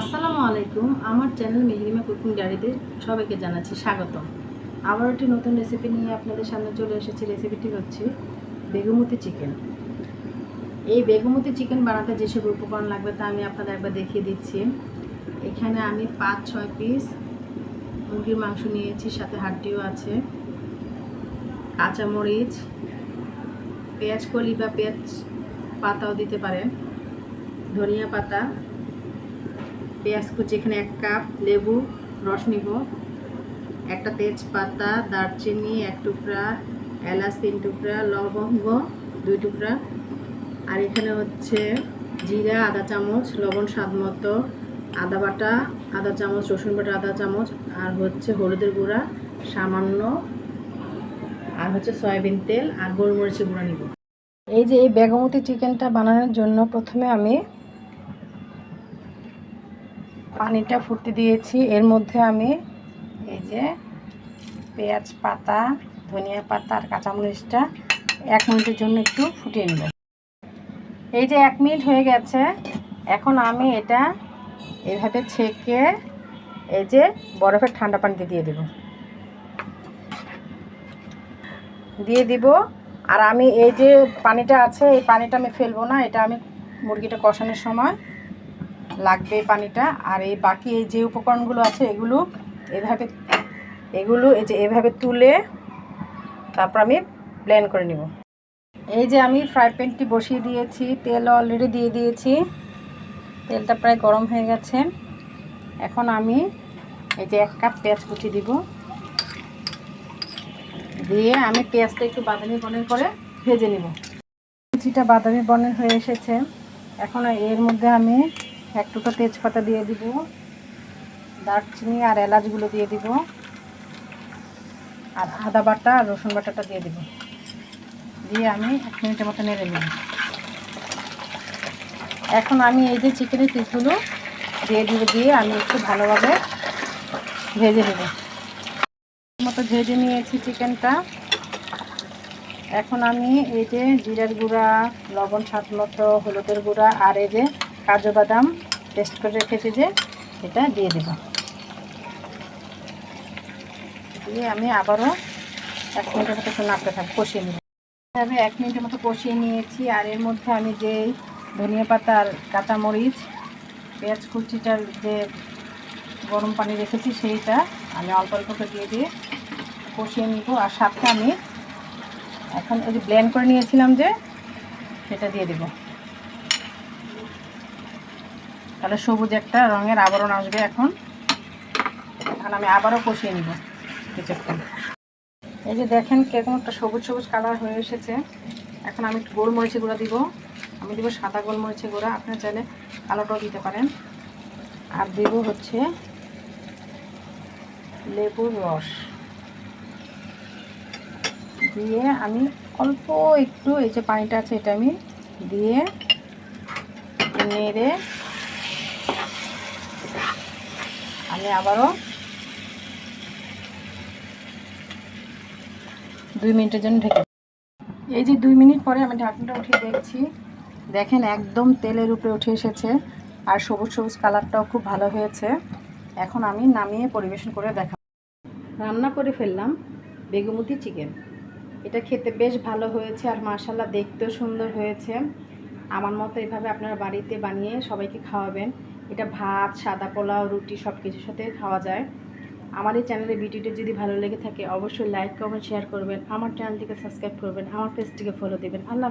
আসসালামু আলাইকুম। আমার চ্যানেল মেহরিমা কুকিং ডায়েরিতে সবাইকে জানাচ্ছি স্বাগতম। আবার একটি নতুন রেসিপি নিয়ে আপনাদের সামনে চলে এসেছি। রেসিপিটি হচ্ছে বেগুমতি চিকেন এই বেগুমতি চিকেন বানাতে যেসব উপকরণ লাগবে তা আমি আপনাদের একবার দেখিয়ে দিচ্ছি। এখানে আমি পাঁচ ছয় পিস মুরগির মাংস নিয়েছি, সাথে হাড্ডিও আছে, কাঁচামরিচ, পেঁয়াজ কলি বা পেঁয়াজ পাতাও দিতে পারেন ধনিয়া পাতা পেঁয়াজ কুচি এখানে এক কাপ, লেবু, রস নিব। একটা তেজপাতা, দারচিনি, এক টুকরা, এলাচ তিন টুকরা, লবঙ্গ দুই টুকরা। আর এখানে হচ্ছে জিরা আধা চামচ, লবণ স্বাদ মতো, আদা বাটা আধা চামচ, রসুন বাটা আধা চামচ, আর হচ্ছে হলুদের গুঁড়া, সামান্য, আর হচ্ছে সয়াবিন তেল, আর গোলমরিচের গুঁড়া নিব। এই যে এই বেগমতি চিকেনটা বানানোর জন্য প্রথমে আমি পানিটা ফুটতে দিয়েছি। এর মধ্যে আমি এই যে পেঁয়াজ পাতা, ধনিয়া পাতা আর কাঁচামরিচটা এক মিনিটের জন্য একটু ফুটিয়ে নেব। এই যে এক মিনিট হয়ে গেছে। এখন আমি এটা এভাবে ছেঁকে এই যে বরফের ঠান্ডা পানিতে দিয়ে দেব। দিয়ে দিব। আর আমি এই যে পানিটা আছে, এই পানিটা আমি ফেলব না। এটা আমি মুরগিটা কষানোর সময় লাগবে পানিটা। আর এই বাকি এই যে উপকরণগুলো আছে, এগুলো এভাবে, এগুলো এই যে এভাবে তুলে তারপর আমি প্ল্যান করে নিব। এই যে আমি ফ্রাই প্যানটি বসিয়ে দিয়েছি, তেল অলরেডি দিয়ে দিয়েছি। তেলটা প্রায় গরম হয়ে গেছে। এখন আমি এই যে এক কাপ পেঁয়াজ কুচি দিব। দিয়ে আমি পেঁয়াজটা একটু বাদামি বনের করে ভেজে নিব। কুচিটা বাদামি বনের হয়ে এসেছে। এখন এর মধ্যে আমি এক টুকরো তেজপাতা দিয়ে দিব, দারচিনি আর এলাচগুলো দিয়ে দিব, আর আদা বাটা আর রসুন বাটাটা দিয়ে দিব। দিয়ে আমি এক মিনিটের মতো নেড়ে নিব। এখন আমি এই যে চিকেনের পিসগুলো দিয়ে দিব, দিয়ে আমি একটু ভালোভাবে ভেজে নেব। মতো ভেজে নিয়েছি চিকেনটা। এখন আমি এই যে জিরার গুঁড়া, লবণ স্বাদ মতো, হলুদের গুঁড়া আর এই যে কাজু বাদাম পেস্ট করে রেখেছি যে এটা দিয়ে দেব। দিয়ে আমি আবারও এক মিনিটের মতো নাড়তে থাক, কষিয়ে নেব। এভাবে এক মিনিটের মতো কষিয়ে নিয়েছি আর এর মধ্যে আমি যে ধনিয়া পাতার কাঁচামরিচ, পেঁয়াজ কুচিটার যে গরম পানি রেখেছি সেইটা আমি অল্প অল্প করে দিয়ে দিয়ে কষিয়ে নিব আর সাথে আমি এখন ওই যে ব্লেন্ড করে নিয়েছিলাম যে সেটা দিয়ে দেবো। তাহলে সবুজ একটা রঙের আবরণ আসবে এখন। এখন আমি আবারও কষিয়ে নিব কিছুক্ষণ। এই যে দেখেন কীরকম একটা সবুজ সবুজ কালার হয়ে এসেছে। এখন আমি একটু গোলমরিচের গুঁড়া দিব। আমি দিব সাদা গোলমরিচের গুঁড়া। আপনারা চাইলে কালোটাও দিতে পারেন। আর দেব হচ্ছে লেবুর রস। দিয়ে আমি অল্প একটু এই যে পানিটা আছে এটা আমি দিয়ে নেড়ে আমি আবারও দুই মিনিটের জন্য ঢেকে এই যে দুই মিনিট পরে আমি ঢাকনাটা উঠিয়ে দেখছি, দেখেন একদম তেলের উপরে উঠে এসেছে আর সবুজ সবুজ কালারটাও খুব ভালো হয়েছে। এখন আমি নামিয়ে পরিবেশন করে দেখা রান্না করে ফেললাম বেগুমতি চিকেন। এটা খেতে বেশ ভালো হয়েছে আর মার্শাল্লাহ দেখতেও সুন্দর হয়েছে। আমার মতো এভাবে আপনারা বাড়িতে বানিয়ে সবাইকে খাওয়াবেন। এটা ভাত, সাদা পোলাও, রুটি সব কিছুর সাথে খাওয়া যায়। আমার এই চ্যানেলের ভিডিওটি যদি ভালো লেগে থাকে, অবশ্যই লাইক কমেন্ট শেয়ার করবেন। আমার চ্যানেলটিকে সাবস্ক্রাইব করবেন, আমার পেজটিকে ফলো দেবেন। আল্লাহ।